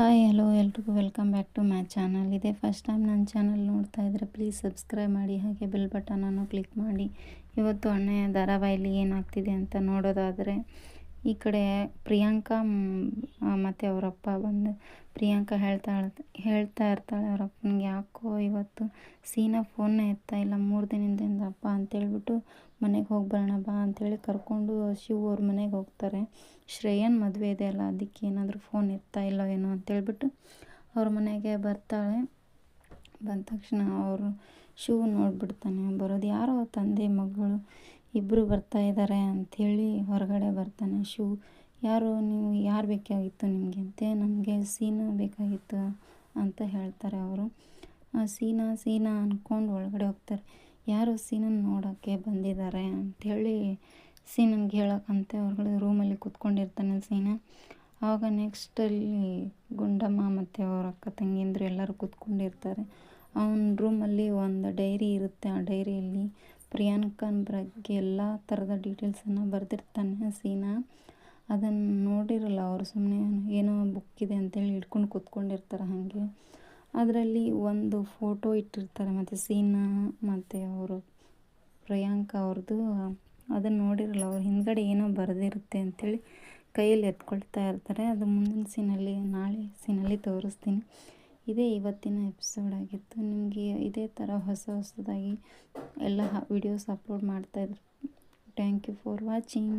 Hi hello ಎಲ್ರಿಗೂ welcome back to my channel ಇದೆ first time ನನ್ನ ಚಾನಲ್ ನೋಡ್ತಾ ಇದ್ದರೆ ಪ್ಲೀಸ್ ಸಬ್ಸ್ಕ್ರೈಬ್ ಮಾಡಿ, ಹಾಗೆ ಬೆಲ್ ಬಟನನ್ನು ಕ್ಲಿಕ್ ಮಾಡಿ. ಇವತ್ತು ಅಣ್ಣೆಯ ಧಾರಾವಾಹಿಲಿ ಏನಾಗ್ತಿದೆ ಅಂತ ನೋಡೋದಾದರೆ, ಈ ಕಡೆ ಪ್ರಿಯಾಂಕಾ ಮತ್ತು ಅವರಪ್ಪ ಬಂದು ಪ್ರಿಯಾಂಕಾ ಹೇಳ್ತಾಳೆ ಹೇಳ್ತಾ ಇರ್ತಾಳೆ. ಅವರಪ್ಪನಿಗೆ ಯಾಕೋ ಇವತ್ತು ಸೀನಾ ಫೋನ್ನ ಎತ್ತಾ ಇಲ್ಲ. ಮೂರು ದಿನದಿಂದ ಅಂತೇಳ್ಬಿಟ್ಟು ಮನೆಗೆ ಹೋಗಿ ಬರೋಣ ಬಾ ಅಂಥೇಳಿ ಕರ್ಕೊಂಡು ಶಿವ ಅವ್ರ ಮನೆಗೆ ಹೋಗ್ತಾರೆ. ಶ್ರೇಯನ್ ಮದುವೆ ಇದೆ ಅಲ್ಲ, ಅದಕ್ಕೆ ಏನಾದರೂ ಫೋನ್ ಇರ್ತಾ ಇಲ್ಲ ಏನೋ ಅಂತೇಳ್ಬಿಟ್ಟು ಅವ್ರ ಮನೆಗೆ ಬರ್ತಾಳೆ. ಬಂದ ತಕ್ಷಣ ಅವರು ಶಿವ ನೋಡಿಬಿಡ್ತಾನೆ, ಬರೋದು ಯಾರೋ ತಂದೆ ಮಗಳು ಇಬ್ಬರು ಬರ್ತಾ ಇದ್ದಾರೆ ಅಂಥೇಳಿ ಹೊರಗಡೆ ಬರ್ತಾನೆ ಶಿವು. ಯಾರು ನೀವು, ಯಾರು ಬೇಕಾಗಿತ್ತು ನಿಮಗೆ ಅಂತೆ? ನಮಗೆ ಸೀನಾ ಬೇಕಾಗಿತ್ತು ಅಂತ ಹೇಳ್ತಾರೆ ಅವರು. ಸೀನಾ ಸೀನಾ ಅಂದ್ಕೊಂಡು ಒಳಗಡೆ ಹೋಗ್ತಾರೆ. ಯಾರು ಸೀನನ್ ನೋಡೋಕ್ಕೆ ಬಂದಿದ್ದಾರೆ ಅಂಥೇಳಿ ಸೀನನ್ಗೆ ಹೇಳೋಕ್ಕಂತೆ ಹೊರಗಡೆ ರೂಮಲ್ಲಿ ಕೂತ್ಕೊಂಡಿರ್ತಾನೆ ಸೀನ. ಆವಾಗ ನೆಕ್ಸ್ಟಲ್ಲಿ ಗುಂಡಮ್ಮ ಮತ್ತು ಅವ್ರ ಅಕ್ಕ ತಂಗಿಯಂದ್ರು ಎಲ್ಲರೂ ಕೂತ್ಕೊಂಡಿರ್ತಾರೆ. ಅವನ ರೂಮಲ್ಲಿ ಒಂದು ಡೈರಿ ಇರುತ್ತೆ. ಆ ಡೈರಿಯಲ್ಲಿ ಪ್ರಿಯಾಂಕನ ಬಗ್ಗೆ ಎಲ್ಲ ಥರದ ಡೀಟೇಲ್ಸನ್ನು ಬರೆದಿರ್ತಾನೆ ಸೀನಾ. ಅದನ್ನು ನೋಡಿರಲ್ಲ ಅವರು ಸುಮ್ಮನೆ ಏನೋ ಬುಕ್ ಇದೆ ಅಂತೇಳಿ ಇಟ್ಕೊಂಡು ಕೂತ್ಕೊಂಡಿರ್ತಾರೆ ಹಾಗೆ. ಅದರಲ್ಲಿ ಒಂದು ಫೋಟೋ ಇಟ್ಟಿರ್ತಾರೆ ಮತ್ತು ಸೀನಾ ಮತ್ತು ಅವರು ಪ್ರಿಯಾಂಕ ಅವ್ರದ್ದು ಅದನ್ನು ನೋಡಿರಲ್ಲ, ಅವ್ರ ಹಿಂದ್ಗಡೆ ಏನೋ ಬರೆದಿರುತ್ತೆ ಅಂಥೇಳಿ ಕೈಯಲ್ಲಿ ಎತ್ಕೊಳ್ತಾ ಇರ್ತಾರೆ. ಅದು ಮುಂದಿನ ಸೀನಲ್ಲಿ, ನಾಳೆ ಸೀನಲ್ಲಿ ತೋರಿಸ್ತೀನಿ. ಇದೇ ಇವತ್ತಿನ ಎಪಿಸೋಡ್ ಆಗಿತ್ತು. ನಿಮಗೆ ಇದೇ ಥರ ಹೊಸ ಹೊಸದಾಗಿ ಎಲ್ಲ ವಿಡಿಯೋಸ್ ಅಪ್ಲೋಡ್ ಮಾಡ್ತಾಯಿದ್ರು ಥ್ಯಾಂಕ್ ಯು ಫಾರ್ ವಾಚಿಂಗ್